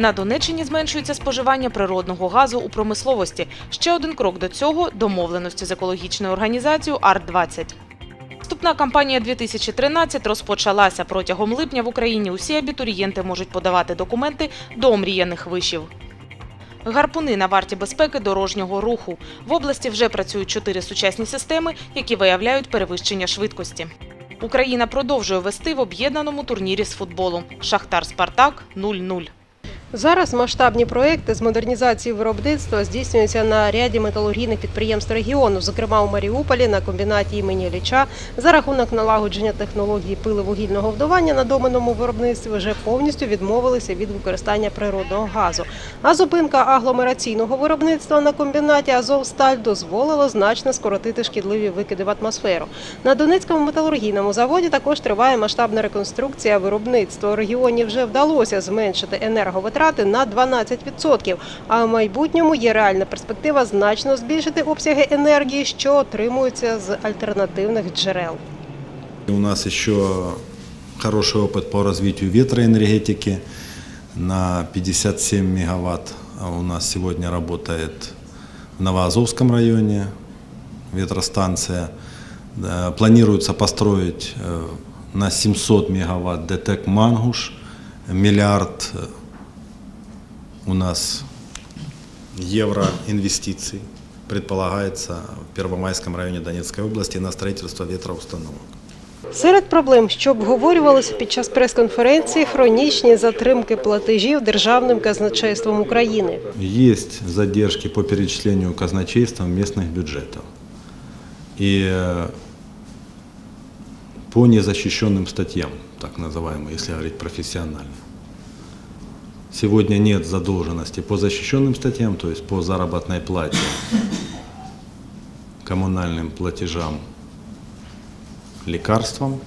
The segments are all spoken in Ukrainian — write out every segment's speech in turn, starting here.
На Донеччині зменшується споживання природного газу у промисловості. Ще один крок до цього домовленості з екологічною організацією АР-20. Вступна кампанія 2013 розпочалася протягом липня в Україні. Усі абітурієнти можуть подавати документи до омріяних вишів. Гарпуни на варті безпеки дорожнього руху. В області вже працюють чотири сучасні системи, які виявляють перевищення швидкості. Україна продовжує вести в об'єднаному турнірі з футболу. Шахтар Спартак 0-0. Зараз масштабні проекти з модернізації виробництва здійснюються на ряді металургійних підприємств регіону, зокрема у Маріуполі на комбінаті імені Ілліча. За рахунок налагодження технології пиливугільного вдування на доменному виробництві вже повністю відмовилися від використання природного газу. А зупинка агломераційного виробництва на комбінаті Азовсталь дозволила значно скоротити шкідливі викиди в атмосферу. На Донецькому металургійному заводі також триває масштабна реконструкція виробництва. У регіоні вже вдалося зменшити енерговитрати на 12%, а в майбутньому є реальна перспектива значно збільшити обсяги енергії, що отримуються з альтернативних джерел. У нас еще хороший опыт по развитию ветроэнергетики. На 57 мегаватт у нас сегодня работает в Новоазовском районе ветростанция. Да, Планируется построить э, на 700 мегаватт ДТЭК «Мангуш». Миллиард э, у нас евро инвестиций предполагается в Первомайском районе Донецкой области на строительство ветроустановок. Серед проблем, що обговорювалися під час прес-конференції, хронічні затримки платежів державним казначейством України. Есть задержки по перечислению казначейством местных бюджетов. И э, по незащищенным статьям, так называемым, если говорить профессионально. Сегодня нет задолженности по защищенным статьям, то есть по заработной плате, коммунальным платежам, лекарствам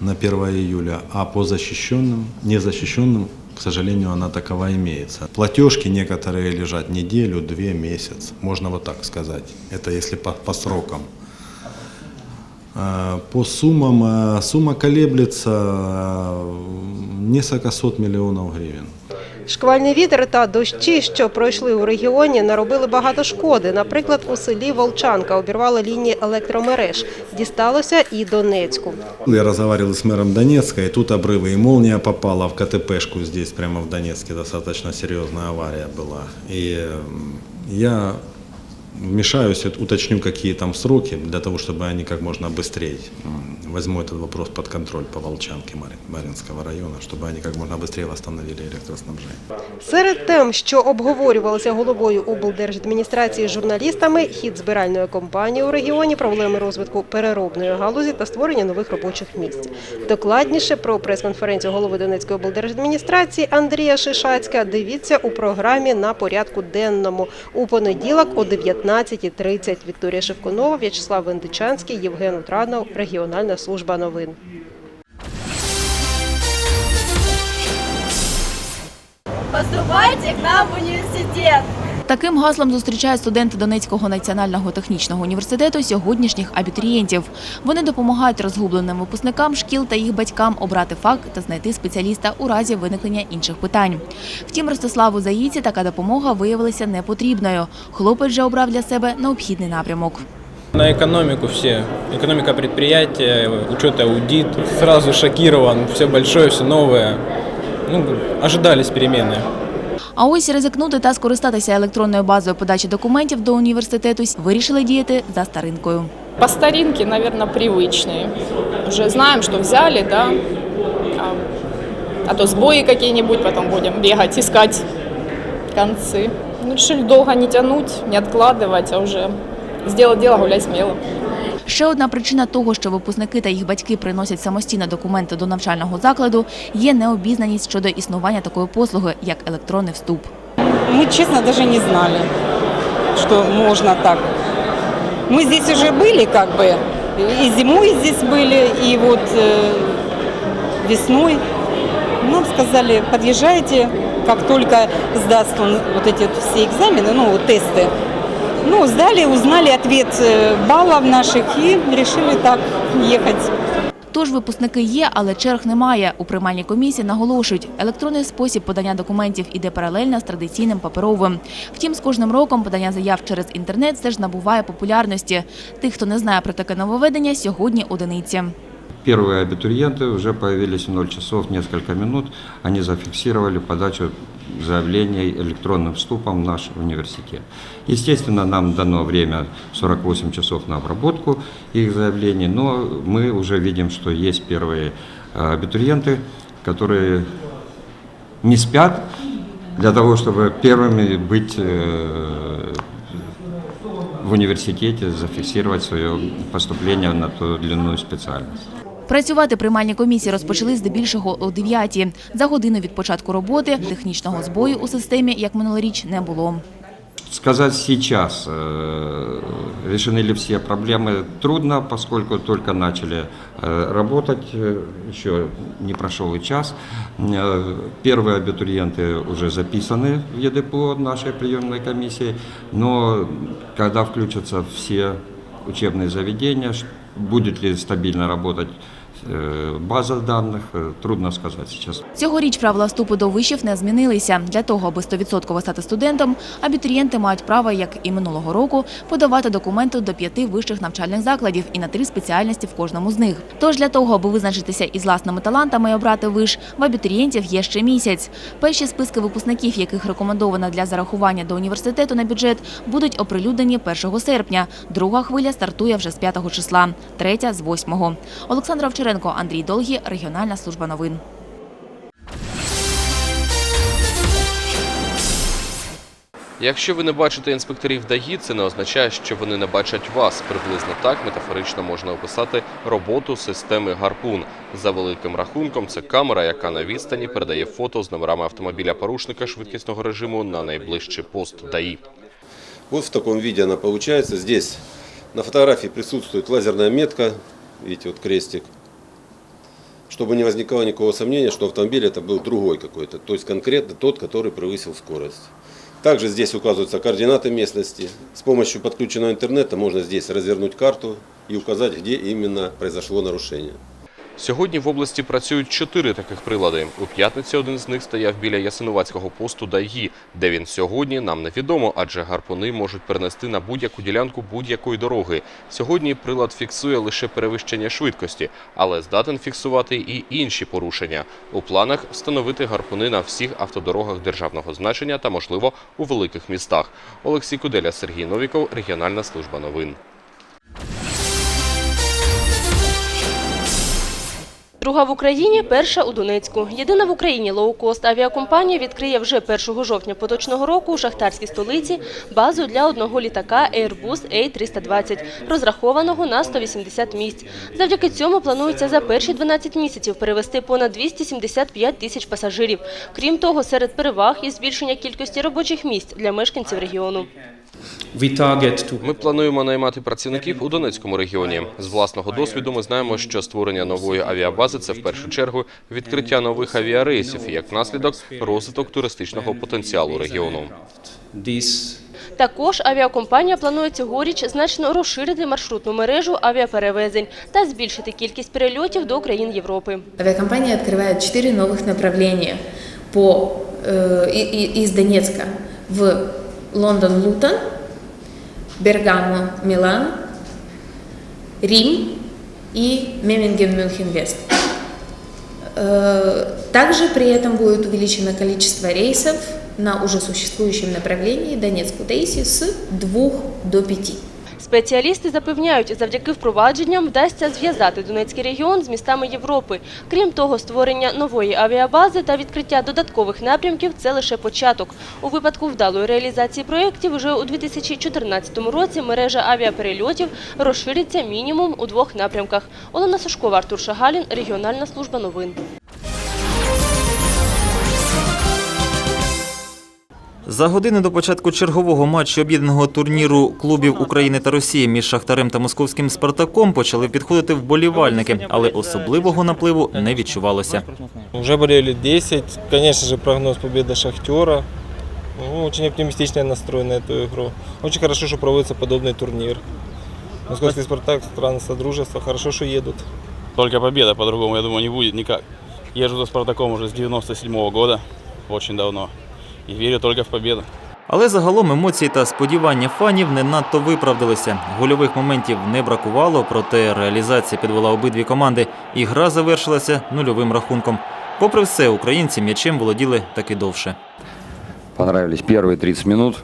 на 1 июля, а по защищенным, незащищенным, к сожалению, она такова имеется. Платежки некоторые лежат неделю, две, месяц, можно вот так сказать. Это если по, по срокам. Э, По суммам, э, сумма колеблется э, несколько сот миллионов гривен. Шквальний вітер та дощі, що пройшли у регіоні, наробили багато шкоди. Наприклад, у селі Волчанка обірвали лінії електромереж. Дісталося і Донецьку. Я разговаривал с мэром Донецка, и тут обрывы, и молния попала в КТПшку здесь, прямо в Донецке, достаточно серьезная авария была. И м, я вмешаюсь, вот уточню, какие там сроки, для того, чтобы они как можно быстрее м, возьму этот вопрос под контроль по Волчанке Мари- Маринского района, чтобы они как можно быстрее восстановили электроснабжение. Серед тем, що обговорювалися головою облдержадміністрації з журналістами, хід збиральної компанії у регіоні, проблеми розвитку переробної галузі та створення нових робочих місць. Докладніше про прес-конференцію голови Донецької облдержадміністрації Андрія Шишацька дивіться у програмі на порядку денному у понеділок о 19.30. Вікторія Шевкунова, В'ячеслав Вендичанський, Євген Утранов, Регіональна служба новин. Поступайте к нам в университет. Таким гаслом зустрічають студенти Донецького національного технічного університету сьогоднішніх абітурієнтів. Вони допомагають розгубленим випускникам шкіл та їх батькам обрати факт та знайти спеціаліста у разі виникнення інших питань. Втім, Ростиславу Заїці така допомога виявилася непотрібною. Хлопець же обрав для себе необхідний напрямок. На экономику все. Экономика предприятия, учет и аудит. Сразу шокирован. Все большое, все новое. Ну, ожидались перемены. А ось ризикнути та скористатися електронною базою подачі документів до університету вирішили діяти за старинкою. По старинке, наверное, привычные. Уже знаем, что взяли, да. А, а то сбои какие-нибудь, потом будем бегать, искать концы. Ну, решили долго не тянуть, не откладывать, а уже сделать дело, гулять смело. Ще одна причина того, що випускники та їх батьки приносять самостійно документи до навчального закладу, є необізнаність щодо існування такої послуги, як електронний вступ. Мы, честно, даже не знали, что можно так. Мы здесь уже были, как бы, и зимой здесь были, и вот э, весной. Нам сказали, подъезжайте, как только сдаст он вот эти вот все экзамены, ну, вот тесты. Ну, сдали, узнали ответ э, баллов наших и решили так ехать. Тож випускники є, але черг немає. У приймальній комісії наголошують, електронний спосіб подання документів іде паралельно з традиційним паперовим. Втім, з кожним роком подання заяв через інтернет все ж набуває популярності. Тих, хто не знає про таке нововведення, сьогодні одиниці. Первые абитуриенты уже появились в 0 часов несколько минут. Они зафиксировали подачу заявлений электронным вступом в наш университет. Естественно, нам дано время 48 часов на обработку их заявлений, но мы уже видим, что есть первые э, абитуриенты, которые не спят для того, чтобы первыми быть э, в университете, зафиксировать свое поступление на ту или иную специальность. Працювати приймальні комісії розпочали здебільшого о 9 За годину від початку роботи технічного збою у системі, як минулоріч, не було. Сказать сейчас, э, решены ли все проблемы, трудно, поскольку только начали э, работать, э, еще не прошел и час. Э, Первые абитуриенты уже записаны в ЕДПО нашей приемной комиссии, но когда включатся все учебные заведения, ш- будет ли стабильно работать э, база данных, э, трудно сказать сейчас. Цьогоріч правила вступу до вишів не змінилися. Для того, аби 100% стати студентом, абітурієнти мають право, як і минулого року, подавати документи до п'яти вищих навчальних закладів і на три спеціальності в кожному з них. Тож для того, аби визначитися із власними талантами і обрати виш, в абітурієнтів є ще місяць. Перші списки випускників, яких рекомендовано для зарахування до університету на бюджет, будуть оприлюднені 1 серпня. Друга хвиля стартує вже з 5 числа, третя з 8. Олександра Овчаренко, Андрій Долгі, регіональна служба новин. Якщо ви не бачите інспекторів ДАГІ, це не означає, що вони не бачать вас. Приблизно так метафорично можна описати роботу системи Гарпун. За великим рахунком, це камера, яка на відстані передає фото з номерами автомобіля порушника швидкісного режиму на найближчий пост ДАІ. Вот в таком виде она получается. Здесь на фотографии присутствует лазерная метка, видите, вот крестик, чтобы не возникало никакого сомнения, что автомобиль это был другой какой-то, то есть конкретно тот, который превысил скорость. Также здесь указываются координаты местности. С помощью подключенного интернета можно здесь развернуть карту и указать, где именно произошло нарушение. Сьогодні в області працюють чотири таких прилади. У п'ятницю один з них стояв біля Ясинуватського посту ДАІ. Де він сьогодні, нам невідомо, адже гарпуни можуть перенести на будь-яку ділянку будь-якої дороги. Сьогодні прилад фіксує лише перевищення швидкості, але здатен фіксувати і інші порушення. У планах встановити гарпуни на всіх автодорогах державного значення та, можливо, у великих містах. Олексій Куделя, Сергій Новіков, Регіональна служба новин. Друга в Україні, перша у Донецьку. Єдина в Україні лоукост авіакомпанія відкриє вже 1 жовтня поточного року у шахтарській столиці базу для одного літака Airbus A320, розрахованого на 180 місць. Завдяки цьому планується за перші 12 місяців перевести понад 275 тисяч пасажирів. Крім того, серед переваг є збільшення кількості робочих місць для мешканців регіону. Ми плануємо наймати працівників у Донецькому регіоні. З власного досвіду ми знаємо, що створення нової авіабази це в першу чергу відкриття нових авіарейсів і як наслідок розвиток туристичного потенціалу регіону. Також авіакомпанія планує цьогоріч значно розширити маршрутну мережу авіаперевезень та збільшити кількість перельотів до країн Європи. Авиакомпания открывает четыре новых направления по, э, и- и- из Донецка в Лондон-Лутон, Бергамо, Милан, Рим и Меминген-Мюнхен-Вест. Э, Также при этом будет увеличено количество рейсов на уже существующем направлении Донецк-Кутаиси с двух до пяти. Спеціалісти запевняють, завдяки впровадженням вдасться зв'язати Донецький регіон з містами Європи. Крім того, створення нової авіабази та відкриття додаткових напрямків – це лише початок. У випадку вдалої реалізації проєктів вже у 2014 році мережа авіаперельотів розшириться мінімум у двох напрямках. Олена Сушкова, Артур Шагалін, Регіональна служба новин. За години до початку чергового матчу об'єднаного турніру клубів України та Росії між Шахтарем та московським Спартаком почали підходити вболівальники, але особливого напливу не відчувалося. Уже болели 10. Конечно же, прогноз победы Шахтера. Ну, очень оптимистично настроен на эту игру. Очень хорошо, что проводится подобный турнир. Московский Спартак, страны Содружества, хорошо, что едут. Только победа, по-другому, я думаю, не будет никак. Езжу за «Спартаком» уже с 97 года, очень давно, и верю только в победу. Але загалом емоції та сподівання фанів не надто виправдалися. Гольових моментів не бракувало, проте реалізація підвела обидві команди, і гра завершилася нульовим рахунком. Попри все, українці м'ячем володіли таки довше. Понравились первые 30 минут.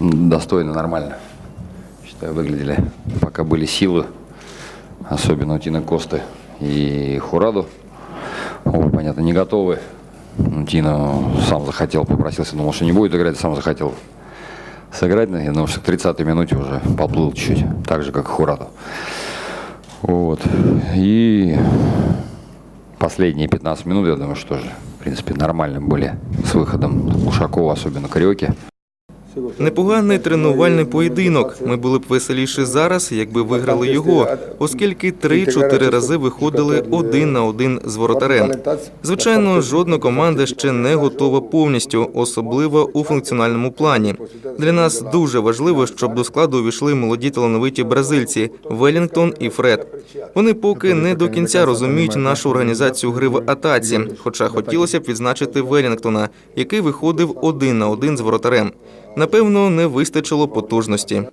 М, Достойно, нормально. Считаю, выглядели. Пока были силы, особенно у Тины Косты и Хураду. Оба, понятно, не готовы. Тина сам захотел, попросился, думал, что не будет играть, сам захотел сыграть. Я думаю, что к 30-й минуте уже поплыл чуть-чуть, так же, как и Хураду. Вот. И последние 15 минут, я думаю, что тоже, в принципе, нормально были с выходом Ушакова, особенно Крёки. Непоганий тренувальний поєдинок. Ми були б веселіші зараз, якби виграли його, оскільки 3-4 рази виходили один на один з воротарем. Звичайно, жодна команда ще не готова повністю, особливо у функціональному плані. Для нас дуже важливо, щоб до складу увійшли молоді талановиті бразильці Велінгтон і Фред. Вони поки не до кінця розуміють нашу організацію гри в атаці, хоча хотілося б відзначити Велінгтона, який виходив один на один з воротарем. Напевно, не вистачило потужності.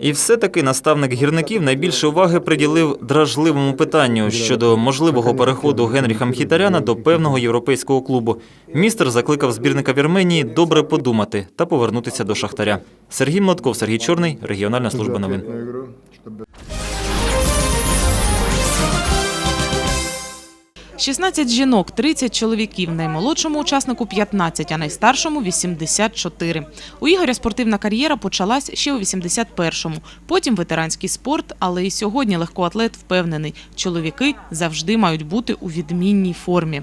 І все-таки наставник гірників найбільше уваги приділив дражливому питанню щодо можливого переходу Генріха Мхітаряна до певного європейського клубу. Містер закликав збірника Вірменії добре подумати та повернутися до Шахтаря. Сергій Младков, Сергій Чорний, регіональна служба новин. – 16 жінок, 30 чоловіків, наймолодшому учаснику 15, а найстаршому – 84. У Ігоря спортивна кар'єра почалась ще у 81-му, потім ветеранський спорт, але і сьогодні легкоатлет впевнений – чоловіки завжди мають бути у відмінній формі.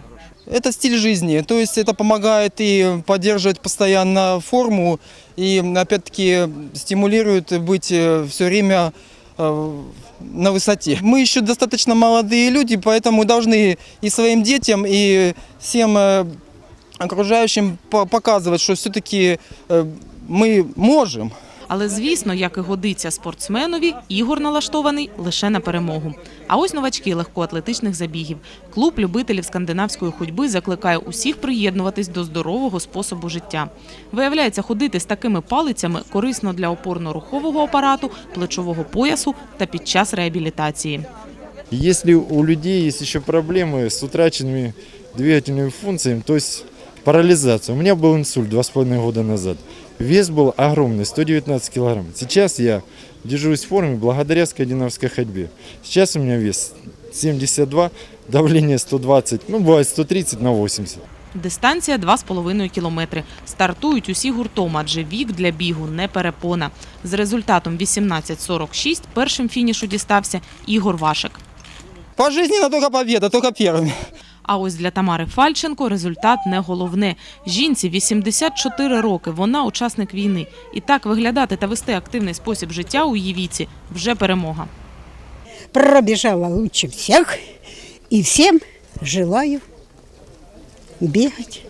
Это стиль жизни, то есть это помогает и поддерживать постоянно форму, и опять-таки стимулирует быть все время э, на высоте. Мы еще достаточно молодые люди, поэтому должны и своим детям, и всем э, окружающим по- показывать, что все-таки мы можем. Але, звісно, як і годиться спортсменові, Ігор налаштований лише на перемогу. А ось новачки легкоатлетичних забігів. Клуб любителів скандинавської ходьби закликає усіх приєднуватись до здорового способу життя. Виявляється, ходити з такими палицями корисно для опорно-рухового апарату, плечового поясу та під час реабілітації. Если у людей есть еще проблемы с утраченными двигательными функциями, то есть парализация. У меня был инсульт два с половиной года назад. Вес был огромный, 119 килограмм. Сейчас я держусь в форме благодаря скандинавской ходьбе. Сейчас у меня вес 72, давление 120, ну бывает 130 на 80. Дистанція 2,5 кілометри. Стартують усі гуртом, адже вік для бігу не перепона. З результатом 18.46 першим фінішу дістався Ігор Вашик. Пожизненно только победа, только первыми. А ось для Тамари Фальченко результат не головне. Жінці 84 роки, вона учасник війни. І так виглядати та вести активний спосіб життя у її віці – вже перемога. пробежала лучше всех. И всем желаю бегать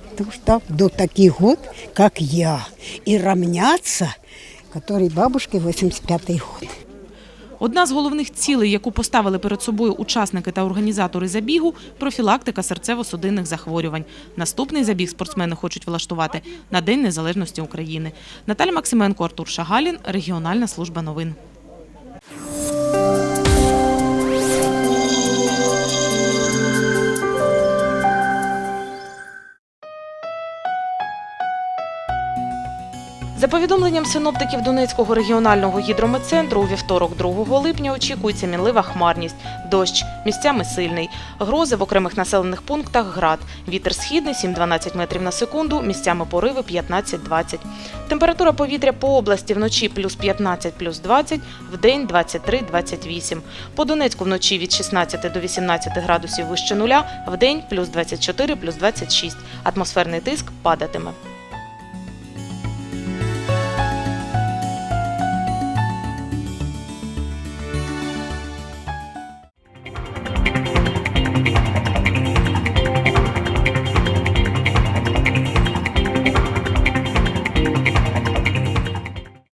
до, таких год, как я. И равняться, которой бабушке 85-й год. Одна з головних цілей, яку поставили перед собою учасники та організатори забігу – профілактика серцево-судинних захворювань. Наступний забіг спортсмени хочуть влаштувати на День Незалежності України. Наталя Максименко, Артур Шагалін, Регіональна служба новин. За повідомленням синоптиків Донецького регіонального гідрометцентру, у вівторок 2 липня очікується мінлива хмарність, дощ, місцями сильний, грози в окремих населених пунктах град, вітер східний 7-12 метрів на секунду, місцями пориви 15-20. Температура повітря по області вночі плюс 15, плюс 20, вдень 23-28. По Донецьку вночі від 16 до 18 градусів вище нуля, вдень плюс 24, плюс 26. Атмосферний тиск падатиме.